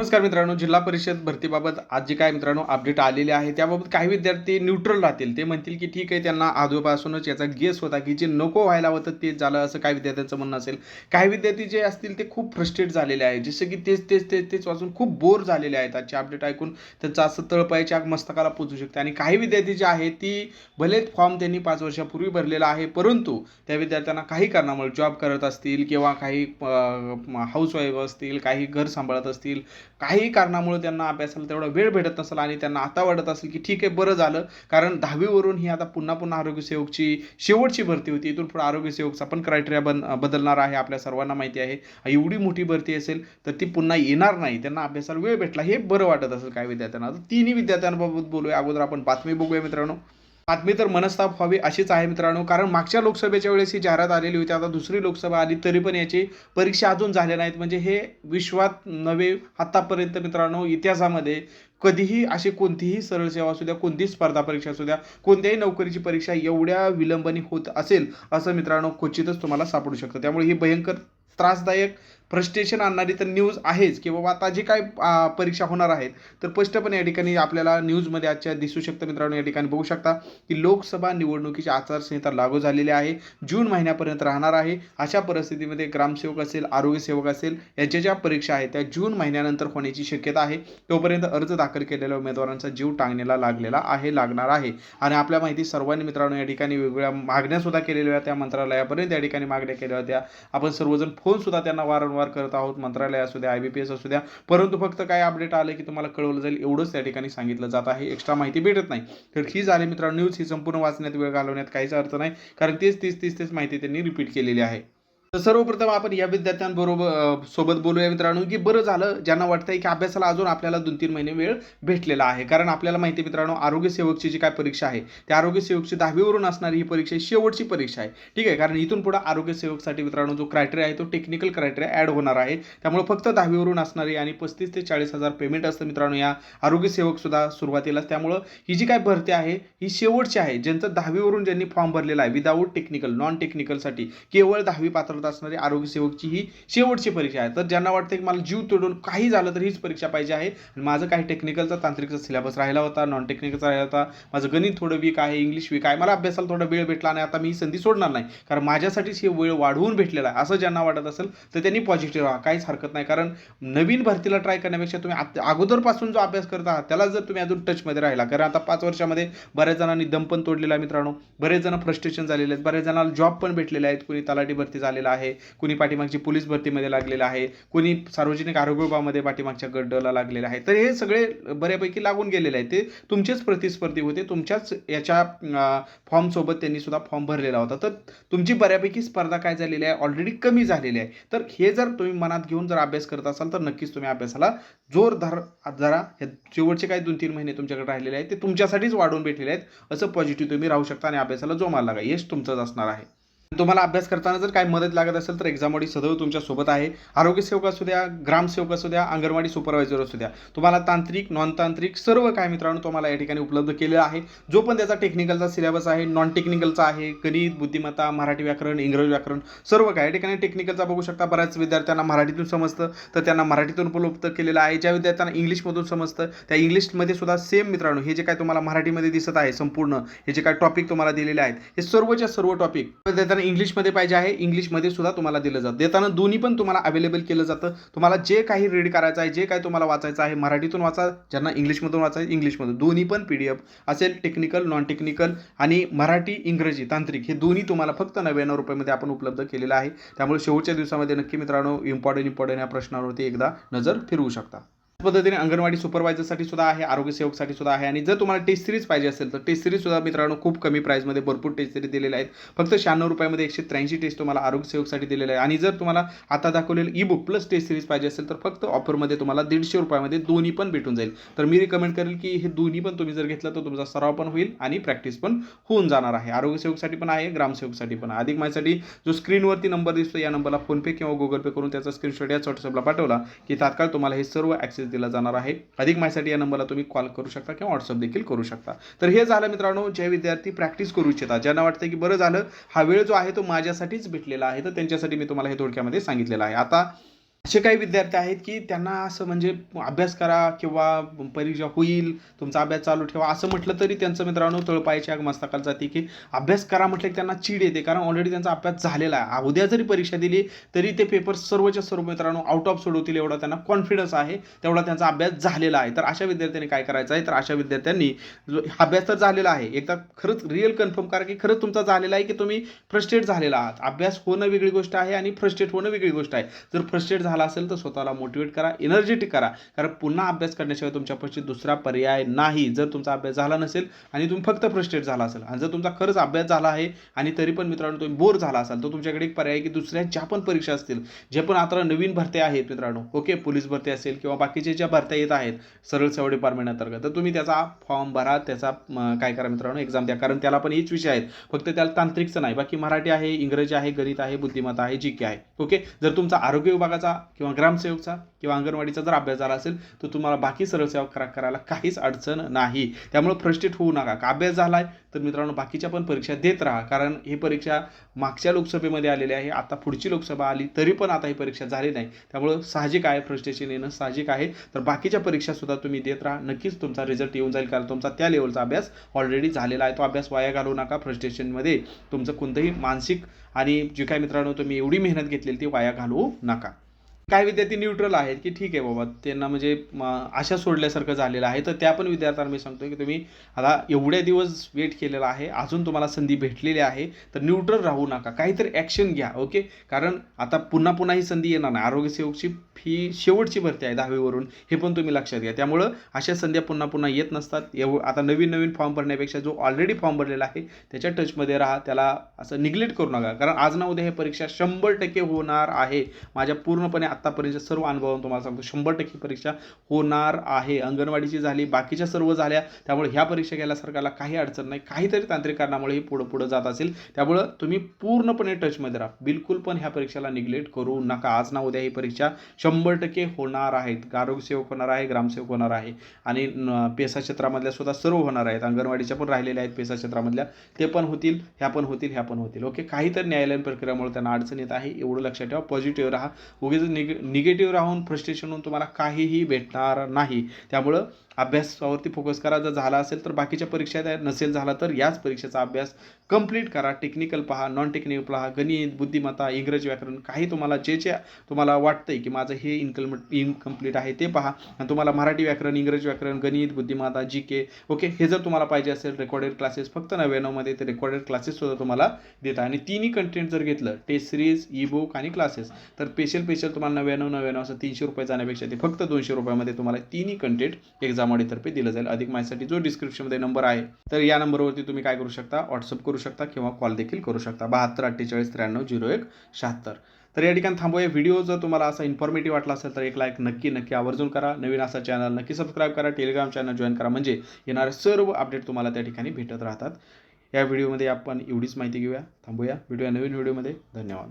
नमस्कार मित्रांनो जिल्हा परिषद भरतीबाबत आज जे काय मित्रांनो अपडेट आलेले आहे त्याबाबत काही विद्यार्थी न्यूट्रल राहतील. ते म्हणतील की ठीक आहे त्यांना आधीपासूनच याचा गेस होता की जे नको व्हायला होतं तेच झालं असं काही विद्यार्थ्यांचं म्हणणं असेल. काही विद्यार्थी जे असतील ते खूप फ्रस्ट्रेट झालेले आहे जसं की तेच तेच तेच तेच वाचून खूप बोर झालेले आहेत. आजचे अपडेट ऐकून त्यांचं असं तळपायच्या आग मस्तकाला पोचू शकते. आणि काही विद्यार्थी जे आहेत ती भले फॉर्म त्यांनी पाच वर्षापूर्वी भरलेला आहे परंतु त्या विद्यार्थ्यांना काही कारणामुळे जॉब करत असतील किंवा काही हाऊसवाईफ असतील काही घर सांभाळत असतील काही कारणामुळे त्यांना अभ्यासाला तेवढा वेळ भेटत नसेल आणि त्यांना आता वाटत असेल की ठीक आहे बरं झालं. कारण दहावीवरून ही आता पुन्हा पुन्हा आरोग्यसेवकची शेवटची भरती होती. इथून पुढे आरोग्यसेवकचा पण क्रायटेरिया बन बदलणार आहे. आपल्या सर्वांना माहिती आहे. एवढी मोठी भरती असेल तर ती पुन्हा येणार नाही. त्यांना अभ्यासाला वेळ भेटला हे बरं वाटत असेल. काही विद्यार्थ्यांना? तिन्ही विद्यार्थ्यांबाबत बोलूया. अगोदर आपण बातमी बघूया मित्रांनो. बातमी तर मनस्ताप व्हावी अशीच आहे मित्रांनो. कारण मागच्या लोकसभेच्या वेळेस ही जाहिरात आलेली होती. आता दुसरी लोकसभा आली तरी पण याची परीक्षा अजून झाल्या नाहीत. म्हणजे हे विश्वात नवे आत्तापर्यंत मित्रांनो इतिहासामध्ये कधीही अशी कोणतीही सरळ सेवा असू द्या कोणतीही स्पर्धा परीक्षा असू द्या कोणत्याही नोकरीची परीक्षा एवढ्या विलंबाने होत असेल असं मित्रांनो क्वचितच तुम्हाला सापडू शकतं. त्यामुळे ही भयंकर त्रासदायक फ्रस्ट्रेशन आणणारी तर न्यूज आहेच. की बाबा आता जी काय परीक्षा होणार आहेत तर स्पष्टपणे या ठिकाणी आपल्याला न्यूजमध्ये आजच्या दिसू शकतं मित्रांनो. या ठिकाणी बघू शकता की लोकसभा निवडणुकीची आचारसंहिता लागू झालेली आहे. जून महिन्यापर्यंत राहणार आहे. अशा परिस्थितीमध्ये ग्रामसेवक असेल आरोग्यसेवक असेल याच्या ज्या परीक्षा आहेत त्या जून महिन्यानंतर होण्याची शक्यता आहे. तोपर्यंत अर्ज दाखल केलेल्या उमेदवारांचा जीव टांगण्याला लागलेला आहे लागणार आहे. आणि आपल्या माहिती सर्वांनी मित्रांनो या ठिकाणी वेगवेगळ्या मागण्यासुद्धा केलेल्या होत्या. त्या मंत्रालयापर्यंत या ठिकाणी मागण्या केल्या होत्या. आपण सर्वजण फोनसुद्धा त्यांना वारंवार करत आहोत मंत्रालय असू द्या आय बी पी एस असू द्या. परंतु फक्त काय अपडेट आलं की तुम्हाला कळवलं जाईल एवढंच त्या ठिकाणी सांगितलं जात आहे. एक्स्ट्रा माहिती भेटत नाही. तर ही झाली मित्रांनो न्यूज ही संपूर्ण वाचण्यात वेळ घालवण्यात काहीच अर्थ नाही. कारण तेच तीच तीच तीच माहिती त्यांनी रिपीट केलेली आहे. तर सर्वप्रथम आपण या विद्यार्थ्यांबरोबर सोबत बोलूया मित्रांनो की बरं झालं ज्यांना वाटतंय की अभ्यासाला अजून आपल्याला दोन तीन महिने वेळ भेटलेला आहे. कारण आपल्याला माहिती आहे मित्रांनो आरोग्यसेवकची जी काय परीक्षा आहे त्या आरोग्यसेवकची दहावीवरून असणारी ही परीक्षा ही शेवटची परीक्षा आहे. ठीक आहे? कारण इथून पुढे आरोग्यसेवकसाठी मित्रांनो जो क्रायटेरिया आहे तो टेक्निकल क्रायटेरिया ॲड होणार आहे. त्यामुळे फक्त दहावीवरून असणारी आणि पस्तीस ते चाळीस हजार पेमेंट असतं मित्रांनो या आरोग्यसेवक सुद्धा सुरुवातीला त्यामुळं ही जी काय भरती आहे ही शेवटची आहे ज्यांचं दहावीवरून ज्यांनी फॉर्म भरलेला आहे विदाऊट टेक्निकल नॉन टेक्निकलसाठी केवळ दहावी पात्र पात्रता असणारी आरोग्यसेवकची ही शेवटची परीक्षा आहे. तर ज्यांना वाटतं की मला जीव तोडून काही झालं तर हीच परीक्षा पाहिजे आहे. आणि माझं काही टेक्निकलचा तांत्रिकचा सिलेबस राहिला होता नॉन टेक्निकलचा राहिला होता. माझं गणित थोडं वीक आहे इंग्लिश वीक आहे. मला अभ्यासाला थोडा वेळ भेटला आणि आता मी ही संधी सोडणार नाही. कारण माझ्यासाठीच हे वेळ वाढवून भेटलेला आहे. असं ज्यांना वाटत असेल तर त्यांनी पॉझिटिव्ह राहा. काहीच हरकत नाही. कारण नवीन भरतीला ट्राय करण्यापेक्षा तुम्ही अगोदरपासून जो अभ्यास करत आहात त्याला जर तुम्ही अजून टचमध्ये राहिला. कारण आता पाच वर्षामध्ये बऱ्याच जणांनी दम पण तोडलेला आहे मित्रांनो. बरेच जण फ्रस्ट्रेशन झालेले आहेत. बऱ्याच जणांना जॉब पण भेटलेले आहेत. कोणी तलाठी भरती झालेला आहे. कुणी पाठीमागची पोलीस भरतीमध्ये लागलेलं आहे. कुणी सार्वजनिक आरोग्य विभागामध्ये पाठीमागच्या गड्डला लागलेलं आहे. तर हे सगळे बऱ्यापैकी लागून गेलेले आहेत. ते तुमचेच प्रतिस्पर्धी होते. तुमच्याच याच्या फॉर्मसोबत त्यांनी सुद्धा फॉर्म भरलेला होता. तर तुमची बऱ्यापैकी स्पर्धा काय झालेली आहे? ऑलरेडी कमी झालेली आहे. तर हे जर तुम्ही मनात घेऊन जर अभ्यास करत असाल तर नक्कीच तुम्ही अभ्यासाला जोरदार जरा हे शेवटचे काही दोन तीन महिने तुमच्याकडे राहिलेले आहेत. ते तुमच्यासाठीच वाढून भेटलेले आहेत. असं पॉझिटिव्ह तुम्ही राहू शकता आणि अभ्यासाला जोमाला लागा. यश तुमचंच असणार आहे. तुम्हाला अभ्यास करताना जर काही मदत लागत असेल तर एक्झामवाडी सदैव तुमच्यासोबत आहे. आरोग्यसेवक असू द्या ग्रामसेवक असू द्या अंगणवाडी सुपरवायझर असू द्या तुम्हाला तांत्रिक नॉन तांत्रिक सर्व काय मित्रांनो तुम्हाला या ठिकाणी उपलब्ध केलेलं आहे. जो पण त्याचा टेक्निकलचा सिलेबस आहे नॉन टेक्निकलचा आहे गणित बुद्धिमत्ता मराठी व्याकरण इंग्रजी व्याकरण सर्व काय या ठिकाणी टेक्निकलचा बघू शकता. बऱ्याच विद्यार्थ्यांना मराठीतून समजतं तर त्यांना मराठीतून उपलब्ध केलेलं आहे. ज्या विद्यार्थ्यांना इंग्लिशमधून समजतं त्या इंग्लिशमध्ये सुद्धा सेम मित्रांनो हे जे काय तुम्हाला मराठीमध्ये दिसत आहे संपूर्ण हे जे काय टॉपिक तुम्हाला दिलेले आहेत हे सर्वच्या सर्व टॉपिक देताना इंग्लिशमध्ये पाहिजे आहे इंग्लिशमध्ये सुद्धा तुम्हाला दिलं जातं. देताना दोन्ही पण तुम्हाला अवेलेबल केलं जातं. तुम्हाला जे काही रीड करायचं आहे जे काही तुम्हाला वाचायचं आहे मराठीतून वाचा ज्यांना इंग्लिशमधून वाचायचं इंग्लिशमधून दोन्ही पण पी डी एफ असेल टेक्निकल नॉन टेक्निकल आणि मराठी इंग्रजी तांत्रिक हे दोन्ही तुम्हाला फक्त नव्याण्णव रुपयामध्ये आपण उपलब्ध केलेलं आहे. त्यामुळे शेवटच्या दिवसामध्ये नक्की मित्रांनो इम्पॉर्टंट इम्पॉर्टंट या प्रश्नावरती एकदा नजर फिरवू शकता. पद्धतीने अंगणवाडी सुपरवायझरसाठी सुद्धा आहे आरोग्यसेवकसाठी सुद्धा आहे. आणि जर तुम्हाला टेस्ट सिरीज पाहिजे असेल तर टेस्ट सिरीज सुद्धा मित्रांनो खूप कमी प्राईसमध्ये भरपूर टेस्ट सिरीज दिलेल्या आहेत. फक्त शहाण्णव रुपयामध्ये एकशे त्र्याऐंशी टेस्ट तुम्हाला आरोग्यसेवकसाठी दिलेले आहे आणि जर तुम्हाला आता दाखवलेलं e book plus test series पाहिजे असेल तर फक्त ऑफरमध्ये तुम्हाला दीडशे रुपयामध्ये दोन्ही पण भेटून जाईल. तर मी रिकमेंड करेल की हे दोन्ही पण तुम्ही जर घेतलं तर तुमचा सराव पण होईल आणि प्रॅक्टिस पण होऊन जाणार आहे. आरोग्यसेवकसाठी पण आहे ग्रामसेवकसाठी पण अधिक माहितीसाठी जो स्क्रीनवरती नंबर दिसतो या नंबरला फोनपे किंवा गुगल पे करून त्याचा स्क्रीनशॉट याच व्हॉट्सअपला पाठवला की तात्काळ तुम्हाला हे सर्व ॲक्सेस दिला जाणार आहे. अधिक माहितीसाठी या नंबरला तुम्ही कॉल करू शकता किंवा व्हॉट्सअप देखील करू शकता. तर हे झालं मित्रांनो जे विद्यार्थी प्रॅक्टिस करू इच्छितात ज्यांना वाटतं की बरं झालं हा वेळ जो आहे तो माझ्यासाठीच भेटलेला आहे तर त्यांच्यासाठी मी तुम्हाला हे थोडक्यामध्ये सांगितलेलं आहे. आता असे काही विद्यार्थी आहेत की त्यांना असं म्हणजे अभ्यास करा किंवा परीक्षा होईल तुमचा अभ्यास चालू ठेवा असं म्हटलं तरी त्यांचं मित्रांनो तळपायच्या मस्तकाला जाते की अभ्यास करा म्हटलं की त्यांना चीड येते. कारण ऑलरेडी त्यांचा अभ्यास झालेला आहे. उद्या जरी परीक्षा दिली तरी ते पेपर सर्वच्या सर्व मित्रांनो आउट ऑफ सोडवतील एवढा त्यांना कॉन्फिडन्स आहे. तेवढा त्यांचा अभ्यास झालेला आहे. तर अशा विद्यार्थ्यांनी काय करायचं आहे? तर अशा विद्यार्थ्यांनी अभ्यास तर झालेला आहे. एकदा खरंच रिअल कन्फर्म करा की खरंच तुमचा झालेला आहे की तुम्ही फ्रस्ट्रेट झालेला आहात. अभ्यास होणं वेगळी गोष्ट आहे आणि फ्रस्ट्रेट होणं वेगळी गोष्ट आहे. जर फ्रस्ट्रेट झाला असेल तर स्वतःला मोटिवेट करा एनर्जेटिक करा. कारण पुन्हा अभ्यास करण्याशिवाय तुमच्यापाशी दुसरा पर्याय नाही. जर तुमचा अभ्यास झाला नसेल आणि तुम्ही फक्त फ्रस्ट्रेट झाला असेल आणि जर तुमचा खरंच अभ्यास झाला आहे आणि तरी पण मित्रांनो तुम्ही बोर झाला असाल तर तुमच्याकडे एक पर्याय की दुसऱ्या ज्या पण परीक्षा असतील जे पण आता नवीन भरत्या आहेत मित्रांनो ओके पोलीस भरती असेल किंवा बाकीचे ज्या भरत्या येत आहेत सरळ सेवा डिपार्टमेंट अंतर्गत तर तुम्ही त्याचा फॉर्म भरा त्याचा काय करा मित्रांनो एक्झाम द्या. कारण त्याला पण हेच विषय आहेत. फक्त त्याला तांत्रिकचं नाही. बाकी मराठी आहे इंग्रजी आहे गणित आहे बुद्धिमत्ता आहे जी के आहे. ओके जर तुमचा आरोग्य विभागाचा किंवा ग्रामसेवकचा किंवा अंगणवाडीचा जर अभ्यास झाला असेल तर तुम्हाला बाकी सरळ सेवा करा करायला काहीच अडचण नाही. त्यामुळे फ्रस्ट्रेट होऊ नका. का अभ्यास झाला आहे तर मित्रांनो बाकीच्या पण परीक्षा देत राहा. कारण ही परीक्षा मागच्या लोकसभेमध्ये आलेली आहे. आता पुढची लोकसभा आली तरी पण आता ही परीक्षा झाली नाही. त्यामुळं साहजिक आहे फ्रस्ट्रेशन येणं साहजिक आहे. तर बाकीच्या परीक्षासुद्धा तुम्ही देत राहा. नक्कीच तुमचा रिझल्ट येऊन जाईल कारण तुमचा त्या लेवलचा अभ्यास ऑलरेडी झालेला आहे. तो अभ्यास वाया घालू नका. फ्रस्ट्रेशनमध्ये तुमचं कोणतंही मानसिक आणि जे काय मित्रांनो तुम्ही एवढी मेहनत घेतलेली ती वाया घालवू नका. काही विद्यार्थी न्यूट्रल आहेत की ठीक आहे बाबा त्यांना म्हणजे आशा सोडल्यासारखं झालेलं आहे. तर त्या पण विद्यार्थ्यांना मी सांगतो की तुम्ही आता एवढ्या दिवस वेट केलेला आहे अजून तुम्हाला संधी भेटलेली आहे तर न्यूट्रल राहू नका. काहीतरी ॲक्शन घ्या ओके कारण आता पुन्हा पुन्हा ही संधी येणार नाही. आरोग्यसेवकची फी शेवटची भरती आहे दहावीवरून हे पण तुम्ही लक्षात घ्या. त्यामुळं अशा संध्या पुन्हा पुन्हा येत नसतात. एव आता नवीन नवीन फॉर्म भरण्यापेक्षा जो ऑलरेडी फॉर्म भरलेला आहे त्याच्या टचमध्ये राहा. त्याला असं निग्लेक्ट करू नका. कारण आज ना उद्या हे परीक्षा शंभर टक्के होणार आहे. माझ्या पूर्णपणे आत्तापर्यंत सर्व अनुभवातून तुम्हाला सांगतो. शंभर टक्के परीक्षा होणार आहे. अंगणवाडीची झाली बाकीच्या सर्व झाल्या. त्यामुळे ह्या परीक्षा घ्यायला सरकारला काही अडचण नाही. काहीतरी तांत्रिक कारणामुळे हे पुढं पुढं जात असेल. त्यामुळं तुम्ही पूर्णपणे टचमध्ये राहा. बिलकुल पण ह्या परीक्षेला निग्लेक्ट करू नका. आज ना उद्या ही परीक्षा शंभर टक्के होणार आहेत. आरोग्यसेवक होणार आहे ग्रामसेवक होणार आहे आणि पेसा क्षेत्रामधल्या सुद्धा सर्व होणार आहेत. अंगणवाडीच्या पण राहिलेल्या आहेत पेसा क्षेत्रामधल्या. ते पण होतील ह्या पण होतील ह्या पण होतील. ओके? काहीतरी न्यायालयीन प्रक्रियामुळे त्यांना अडचण येत आहे. एवढं लक्षात ठेवा. पॉझिटिव्ह राहा. उगीच निग निगेटिव्ह राहून फ्रस्ट्रेशन होऊन तुम्हाला काहीही भेटणार नाही. त्यामुळं अभ्यासावरती फोकस करा. जर झाला असेल तर बाकीच्या परीक्षा नसेल झाला तर याच परीक्षेचा अभ्यास कंप्लीट करा. टेक्निकल पहा नॉन टेक्निकल पहा गणित बुद्धिमत्ता इंग्रजी व्याकरण काही तुम्हाला जे जे तुम्हाला वाटतंय की माझं हे इन्कम इनकम्प्लीट आहे ते पहा. आणि तुम्हाला मराठी व्याकरण इंग्रजी व्याकरण गणित बुद्धिमत्ता जी के ओके हे जर तुम्हाला पाहिजे असेल रेकॉर्डेड क्लासेस फक्त नव्याण्णवमध्ये ते रेकॉर्डेड क्लासेस सुद्धा तुम्हाला देतात. आणि तिन्ही कंटेंट जर घेतलं टेस्ट सिरीज ई बुक आणि क्लासेस तर स्पेशल स्पेशल तुम्हाला नव्याण्णव नव्याण्णव असं तीनशे रुपये जाण्यापेक्षा ते फक्त दोनशे रुपयामध्ये तुम्हाला तिन्ही कंटेंट एक्झाम तर्फे दिलं जाईल. अधिक माहितीसाठी जो डिस्क्रिप्शनमध्ये नंबर आहे तर या नंबरवरती तुम्ही काय करू शकता? व्हॉट्सअप करू शकता किंवा कॉल देखील करू शकता. बहात्तर अठ्ठेचाळीस त्र्याण्णव झिरो एक शहात्तर. तर या ठिकाणी थांबूया. व्हिडिओ जर तुम्हाला असा इन्फॉर्मेटिव्ह वाटला असेल तर एक लाईक नक्की नक्की आवर्जून करा. नवीन असा चॅनल नक्की सबस्क्राईब करा. टेलिग्राम चॅनल जॉईन करा. म्हणजे येणारे सर्व अपडेट तुम्हाला त्या ठिकाणी भेटत राहतात. या व्हिडिओमध्ये आपण एवढीच माहिती घेऊया. थांबूया. व्हिडिओ नवीन व्हिडिओमध्ये धन्यवाद.